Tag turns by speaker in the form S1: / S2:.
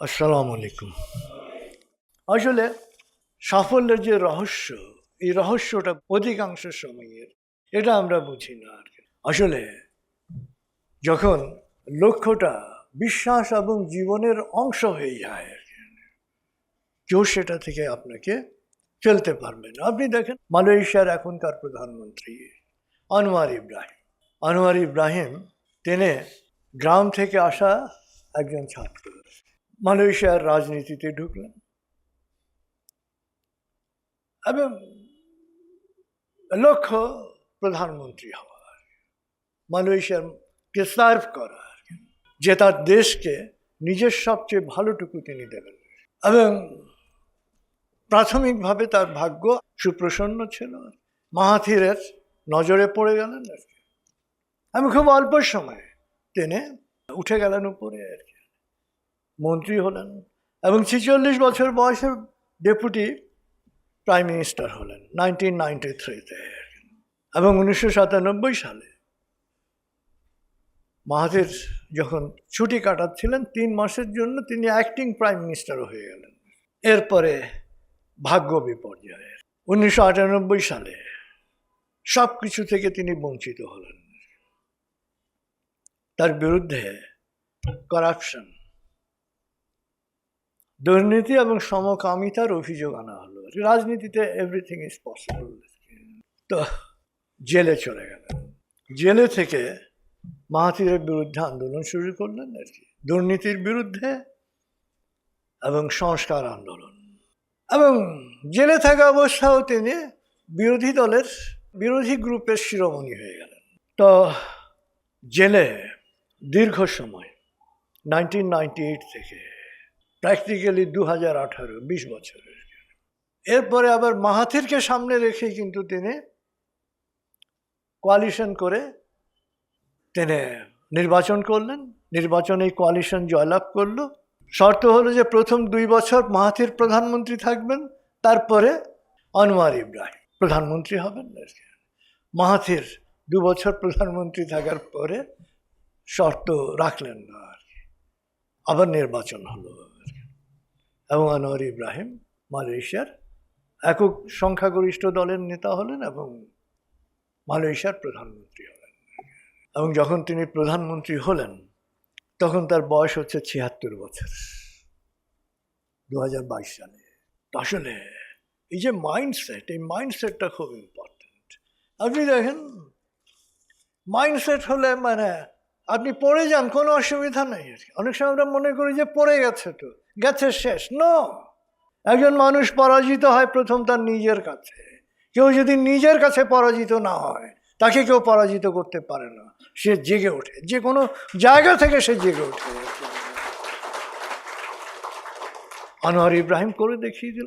S1: আসসালামু আলাইকুম। আসলে সাফল্যের যে রহস্য, এই রহস্যটা অধিকাংশ সময়ের, এটা আমরা বুঝি না আর কি। আসলে যখন লক্ষ্যটা বিশ্বাস এবং জীবনের অংশ হয়ে যায় আর কেউ সেটা থেকে আপনাকে ফেলতে পারবে না। আপনি দেখেন, মালয়েশিয়ার এখনকার প্রধানমন্ত্রী আনোয়ার ইব্রাহিম। আনোয়ার ইব্রাহিম, তিনি গ্রাম থেকে আসা একজন ছাত্র। মালয়েশিয়ার রাজনীতিতে ঢুকলেন। এবং লক্ষ্য প্রধানমন্ত্রী হওয়ার মালয়েশিয়ারকে সার্ভ করার, যে তার দেশকে নিজের সবচেয়ে ভালোটুকু তিনি দেবেন। এবং প্রাথমিকভাবে তার ভাগ্য সুপ্রসন্ন ছিল। মাহাথিরের নজরে পড়ে গেলেন আর কি। আমি খুব অল্প সময়ে তিনি উঠে গেলেন উপরে আর কি। মন্ত্রী হলেন এবং ছেচল্লিশ বছর বয়সে ডেপুটি প্রাইম মিনিস্টার হলেন নাইনটিন নাইনটি থ্রিতে। এবং উনিশশো সাতানব্বই সালে মাহাথির যখন ছুটি কাটাচ্ছিলেন, তিন মাসের জন্য তিনি অ্যাক্টিং প্রাইম মিনিস্টারও হয়ে গেলেন। এরপরে ভাগ্য বিপর্যয় উনিশশো আটানব্বই সালে সব কিছু থেকে তিনি বঞ্চিত হলেন। তার বিরুদ্ধে করাপশন দুর্নীতি এবং সমকামিতার অভিযোগ আনা হলো। রাজনীতিতে এভরিথিং ইজ পসিবল তো জেলে চলে গেলেন। জেলে থেকে মাহাতিরের বিরুদ্ধে আন্দোলন শুরু করলেন আর কি। দুর্নীতির বিরুদ্ধে এবং সংস্কার আন্দোলন। এবং জেলে থাকা অবস্থাও তিনি বিরোধী দলের, বিরোধী গ্রুপের শিরোমণি হয়ে গেলেন। তো জেলে দীর্ঘ সময় নাইনটিন নাইনটি এইট থেকে প্র্যাকটিক্যালি দু হাজার আঠারো, বিশ বছরের এরপরে আবার মাহাথিরকে সামনে রেখে কিন্তু তিনি কোয়ালিশন করে তিনি নির্বাচন করলেন নির্বাচনে এই কোয়ালিশন জয়লাভ করল শর্ত হলো যে প্রথম দুই বছর মাহাথির প্রধানমন্ত্রী থাকবেন, তারপরে আনোয়ার ইব্রাহিম প্রধানমন্ত্রী হবেন। মাহাথির দু বছর প্রধানমন্ত্রী থাকার পরে শর্ত রাখলেন না আর আবার নির্বাচন হলো। এবং আনোয়ার ইব্রাহিম, মালয়েশিয়ার একক সংখ্যাগরিষ্ঠ দলের নেতা হলেন এবং মালয়েশিয়ার প্রধানমন্ত্রী হলেন। এবং যখন তিনি প্রধানমন্ত্রী হলেন, তখন তার বয়স হচ্ছে ছিয়াত্তর বছর। দু হাজার বাইশ সালে। আসলে এই যে মাইন্ডসেট, এই মাইন্ডসেটটা খুব ইম্পর্টেন্ট আপনি দেখেন, মাইন্ডসেট হলে মানে আপনি পড়ে যান, কোনো অসুবিধা নেই। অনেক সময় আমরা মনে করি যে পড়ে গেছে তো। গেছে শেষ, ন। একজন মানুষ পরাজিত হয় প্রথম তার নিজের কাছে। কেউ যদি নিজের কাছে পরাজিত না হয়, তাকে কেউ পরাজিত করতে পারে না। সে জেগে ওঠে। যে কোনো জায়গা থেকে সে জেগে ওঠে। আনোয়ার ইব্রাহিম করে দেখিয়ে দিল।